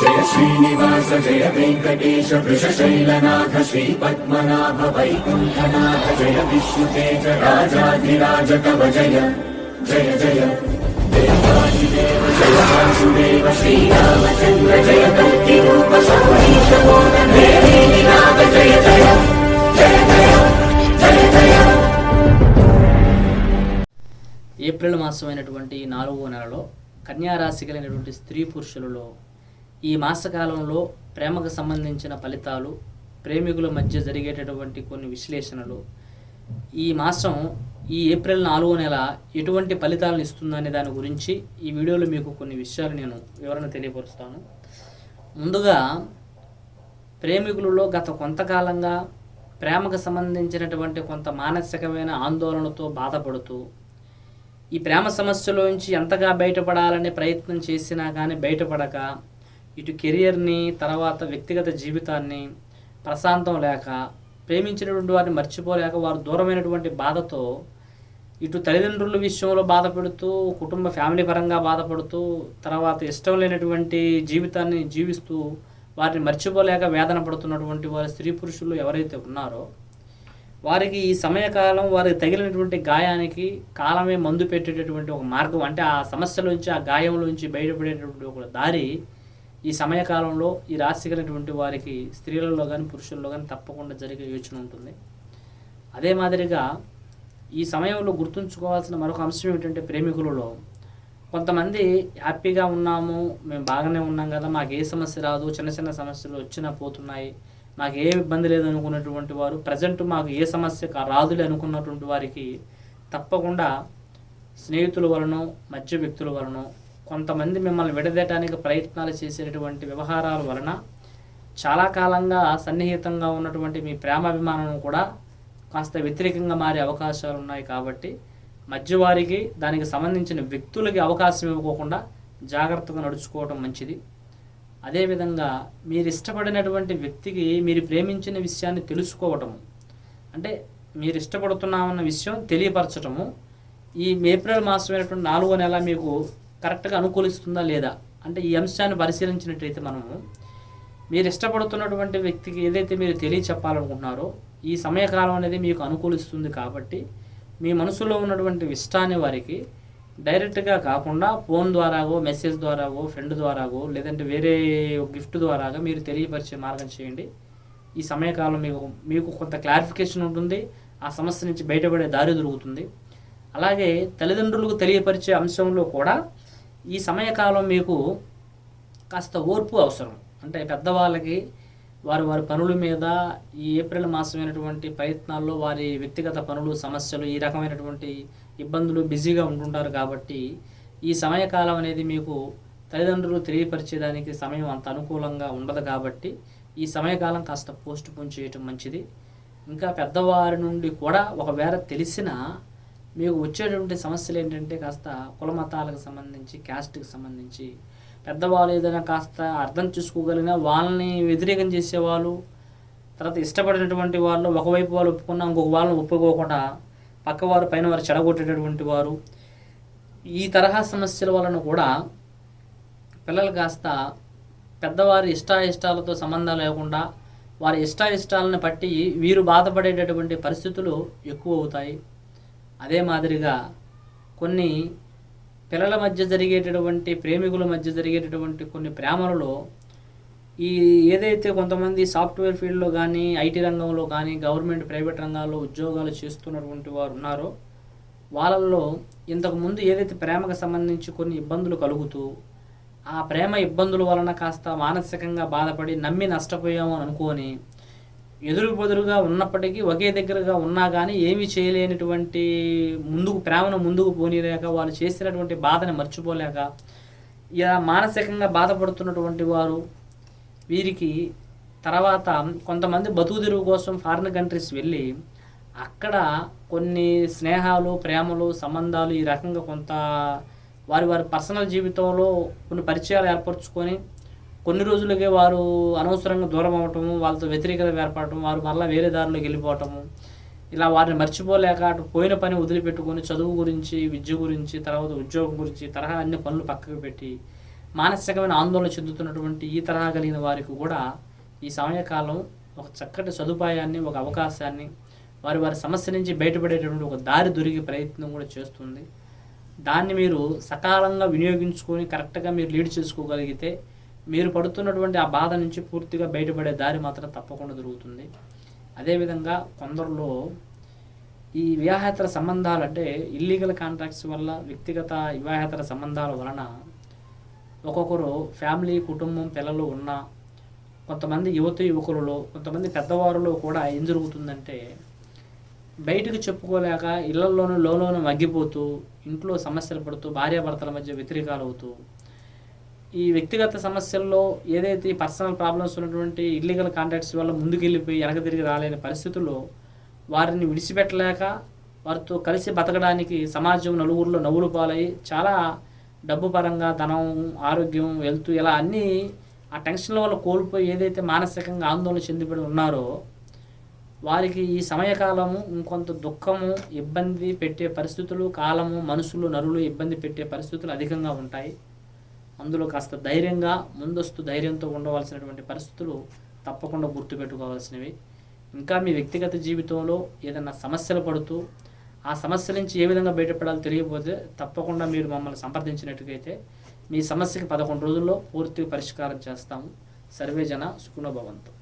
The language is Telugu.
జయ శ్రీనివాస జయ వెంకటేశ వృషశైలనాథ శ్రీ పద్మనాభ వైకుంఠనాథ జయ విష్ణుతేజ రాజాధిరాజ కవ జయ జయ జయ. దేవాదిదేవ జయ వాసుదేవ శ్రీరామచంద్ర జయ కల్కి రూప సౌరీశ నాథ జయ జయ జయ జయ జయ జయ ఏప్రిల్ మాసమైనటువంటి ఈ నాలుగో నెలలో కన్యారాశి కలిగినటువంటి స్త్రీ పురుషులలో ఈ మాసకాలంలో ప్రేమకు సంబంధించిన ఫలితాలు ప్రేమికుల మధ్య జరిగేటటువంటి కొన్ని విశ్లేషణలు. ఈ మాసం ఈ ఏప్రిల్ నాలుగో నెల ఎటువంటి ఫలితాలను ఇస్తుందనే దాని గురించి ఈ వీడియోలో మీకు కొన్ని విషయాలు నేను వివరణ తెలియపరుస్తాను. ముందుగా ప్రేమికులలో గత కొంతకాలంగా ప్రేమకు సంబంధించినటువంటి కొంత మానసికమైన ఆందోళనతో బాధపడుతూ ఈ ప్రేమ సమస్యలోంచి ఎంతగా బయటపడాలనే ప్రయత్నం చేసినా కానీ బయటపడక ఇటు కెరియర్ని తర్వాత వ్యక్తిగత జీవితాన్ని ప్రశాంతం లేక ప్రేమించినటువంటి వారిని మర్చిపోలేక వారు దూరమైనటువంటి బాధతో ఇటు తల్లిదండ్రుల విషయంలో బాధపడుతూ కుటుంబ ఫ్యామిలీ పరంగా బాధపడుతూ తర్వాత ఇష్టం లేనటువంటి జీవితాన్ని జీవిస్తూ వారిని మర్చిపోలేక వేదన పడుతున్నటువంటి వారి స్త్రీ పురుషులు ఎవరైతే ఉన్నారో వారికి ఈ సమయకాలం వారికి తగిలినటువంటి గాయానికి కాలమే మందు పెట్టేటటువంటి ఒక మార్గం. అంటే ఆ సమస్యలోంచి ఆ గాయంలోంచి బయటపడేటటువంటి ఒక దారి ఈ సమయకాలంలో ఈ రాశి కలిగినటువంటి వారికి స్త్రీలలో కానీ పురుషుల్లో కానీ తప్పకుండా జరిగే యోచన ఉంటుంది. అదే మాదిరిగా ఈ సమయంలో గుర్తుంచుకోవాల్సిన మరొక అంశం ఏమిటంటే ప్రేమికులలో కొంతమంది హ్యాపీగా ఉన్నాము మేము బాగానే ఉన్నాం కదా మాకు ఏ సమస్య రాదు చిన్న చిన్న సమస్యలు వచ్చినా పోతున్నాయి మాకు ఏ ఇబ్బంది లేదు అనుకున్నటువంటి వారు ప్రజెంట్ మాకు ఏ సమస్య రాదులే అనుకున్నటువంటి వారికి తప్పకుండా స్నేహితుల వలన మధ్య వ్యక్తుల వలన కొంతమంది మిమ్మల్ని విడదీయటానికి ప్రయత్నాలు చేసేటటువంటి వ్యవహారాల వలన చాలా కాలంగా సన్నిహితంగా ఉన్నటువంటి మీ ప్రేమాభిమానం కూడా కాస్త వ్యతిరేకంగా మారే అవకాశాలు ఉన్నాయి కాబట్టి మధ్యవారికి దానికి సంబంధించిన వ్యక్తులకి అవకాశం ఇవ్వకోకుండా జాగ్రత్తగా నడుచుకోవడం మంచిది. అదేవిధంగా మీరు ఇష్టపడినటువంటి వ్యక్తికి మీరు ప్రేమించిన విషయాన్ని తెలుసుకోవటము అంటే మీరు ఇష్టపడుతున్నామన్న విషయం తెలియపరచటము ఈ ఏప్రిల్ మాసమైనటువంటి నాలుగో నెల మీకు కరెక్ట్గా అనుకూలిస్తుందా లేదా? అంటే ఈ అంశాన్ని పరిశీలించినట్టయితే మనము మీరు ఇష్టపడుతున్నటువంటి వ్యక్తికి ఏదైతే మీరు తెలియచెప్పాలనుకుంటున్నారో ఈ సమయకాలం అనేది మీకు అనుకూలిస్తుంది కాబట్టి మీ మనసులో ఉన్నటువంటి ఇష్టాన్ని వారికి డైరెక్ట్గా కాకుండా ఫోన్ ద్వారాగో మెసేజ్ ద్వారాగో ఫ్రెండ్ ద్వారాగో లేదంటే వేరే గిఫ్ట్ ద్వారాగా మీరు తెలియపరిచే మార్గం చేయండి. ఈ సమయకాలం మీకు మీకు కొంత క్లారిఫికేషన్ ఉంటుంది. ఆ సమస్య నుంచి బయటపడే దారి దొరుకుతుంది. అలాగే తల్లిదండ్రులకు తెలియపరిచే అంశంలో కూడా ఈ సమయకాలం మీకు కాస్త ఓర్పు అవసరం. అంటే పెద్దవాళ్ళకి వారి వారి పనుల మీద ఈ ఏప్రిల్ మాసమైనటువంటి ప్రయత్నాల్లో వారి వ్యక్తిగత పనులు సమస్యలు ఈ రకమైనటువంటి ఇబ్బందులు బిజీగా ఉంటుంటారు కాబట్టి ఈ సమయకాలం అనేది మీకు తల్లిదండ్రులు తెలియపరిచేదానికి సమయం అంత అనుకూలంగా ఉండదు కాబట్టి ఈ సమయకాలం కాస్త పోస్ట్ పోన్ చేయటం మంచిది. ఇంకా పెద్దవారి నుండి కూడా ఒకవేళ తెలిసినా మీకు వచ్చేటువంటి సమస్యలు ఏంటంటే కాస్త కుల మతాలకు సంబంధించి క్యాస్ట్కి సంబంధించి పెద్దవాళ్ళు ఏదైనా కాస్త అర్థం చూసుకోగలిగినా వాళ్ళని వ్యతిరేకం చేసేవాళ్ళు తర్వాత ఇష్టపడినటువంటి వాళ్ళు ఒకవైపు వాళ్ళు ఒప్పుకున్నా ఇంకొక వాళ్ళని ఒప్పుకోకుండా పక్కవారు పైన వారు చెడగొట్టేటటువంటి వారు ఈ తరహా సమస్యల వలన కూడా పిల్లలు కాస్త పెద్దవారి ఇష్టాయిష్టాలతో సంబంధం లేకుండా వారి ఇష్టాయిష్టాలను బట్టి వీరు బాధపడేటటువంటి పరిస్థితులు ఎక్కువ అవుతాయి. అదే మాదిరిగా కొన్ని పిల్లల మధ్య జరిగేటటువంటి ప్రేమికుల మధ్య జరిగేటటువంటి కొన్ని ప్రేమలలో ఈ ఏదైతే కొంతమంది సాఫ్ట్వేర్ ఫీల్డ్లో కానీ ఐటీ రంగంలో కానీ గవర్నమెంట్ ప్రైవేట్ రంగాల్లో ఉద్యోగాలు చేస్తున్నటువంటి వారు ఉన్నారో వాళ్ళల్లో ఇంతకుముందు ఏదైతే ప్రేమకు సంబంధించి కొన్ని ఇబ్బందులు కలుగుతూ ఆ ప్రేమ ఇబ్బందుల వలన కాస్త మానసికంగా బాధపడి నమ్మి నష్టపోయాము అని అనుకొని ఎదురు బెదురుగా ఉన్నప్పటికీ ఒకే దగ్గరగా ఉన్నా కానీ ఏమీ చేయలేనటువంటి ముందుకు ప్రేమను ముందుకు పోనీలేక వాళ్ళు చేసినటువంటి బాధని మర్చిపోలేక ఇలా మానసికంగా బాధపడుతున్నటువంటి వారు వీరికి తర్వాత కొంతమంది బతుకు తెరువు కోసం ఫారిన్ కంట్రీస్ వెళ్ళి అక్కడ కొన్ని స్నేహాలు ప్రేమలు సంబంధాలు ఈ రకంగా కొంత వారి వారి పర్సనల్ జీవితంలో కొన్ని పరిచయాలు ఏర్పరచుకొని కొన్ని రోజులకే వారు అనవసరంగా దూరం అవ్వటము వాళ్ళతో వ్యతిరేకత ఏర్పడటం వారు మళ్ళీ వేరే దారిలోకి వెళ్ళిపోవటము. ఇలా వారిని మర్చిపోలేక అటు పోయిన పని వదిలిపెట్టుకొని చదువు గురించి విద్య గురించి తర్వాత ఉద్యోగం గురించి తరహా అన్ని పనులు పక్కకు పెట్టి మానసికమైన ఆందోళన చెందుతున్నటువంటి ఈ తరహా కలిగిన వారికి కూడా ఈ సమయకాలం ఒక చక్కటి సదుపాయాన్ని ఒక అవకాశాన్ని వారి వారి సమస్య నుంచి బయటపడేటటువంటి ఒక దారి దొరికే ప్రయత్నం కూడా చేస్తుంది. దాన్ని మీరు సకాలంగా వినియోగించుకొని కరెక్ట్గా మీరు లీడ్ చేసుకోగలిగితే మీరు పడుతున్నటువంటి ఆ బాధ నుంచి పూర్తిగా బయటపడే దారి మాత్రం తప్పకుండా దొరుకుతుంది. అదేవిధంగా కొందరిలో ఈ వివాహేతర సంబంధాలు అంటే ఇల్లీగల్ కాంట్రాక్ట్స్ వల్ల వ్యక్తిగత వివాహేతర సంబంధాల వలన ఒక్కొక్కరు ఫ్యామిలీ కుటుంబం పిల్లలు ఉన్న కొంతమంది యువత యువకులలో కొంతమంది పెద్దవారిలో కూడా ఏం జరుగుతుందంటే బయటకు చెప్పుకోలేక ఇళ్ళలోనూ లోలోనూ మగ్గిపోతూ ఇంట్లో సమస్యలు పడుతూ భార్యాభర్తల మధ్య వ్యతిరేకాలు అవుతూ ఈ వ్యక్తిగత సమస్యల్లో ఏదైతే పర్సనల్ ప్రాబ్లమ్స్ ఉన్నటువంటి ఇల్లీగల్ కాంటాక్ట్స్ వల్ల ముందుకెళ్ళిపోయి వెనక తిరిగి రాలేని పరిస్థితుల్లో వారిని విడిచిపెట్టలేక వారితో కలిసి బతకడానికి సమాజం నలుగురిలో నవ్వులు పాలై చాలా డబ్బు పరంగా ధనం ఆరోగ్యం వెళ్తూ ఇలా అన్నీ ఆ టెన్షన్ల వల్ల కోల్పోయి ఏదైతే మానసికంగా ఆందోళన చెందిపడి ఉన్నారో వారికి ఈ సమయకాలము ఇంకొంత దుఃఖము ఇబ్బంది పెట్టే పరిస్థితులు కాలము మనుషులు నరులు ఇబ్బంది పెట్టే పరిస్థితులు అధికంగా ఉంటాయి. అందులో కాస్త ధైర్యంగా ముందస్తు ధైర్యంతో ఉండవలసినటువంటి పరిస్థితులు తప్పకుండా గుర్తుపెట్టుకోవాల్సినవి. ఇంకా మీ వ్యక్తిగత జీవితంలో ఏదైనా సమస్యలు పడుతూ ఆ సమస్య నుంచి ఏ విధంగా బయటపడాలో తెలియకపోతే తప్పకుండా మీరు మమ్మల్ని సంప్రదించినట్టుగైతే మీ సమస్యకి పదకొండు రోజుల్లో పూర్తి పరిష్కారం చేస్తాము. సర్వేజన జన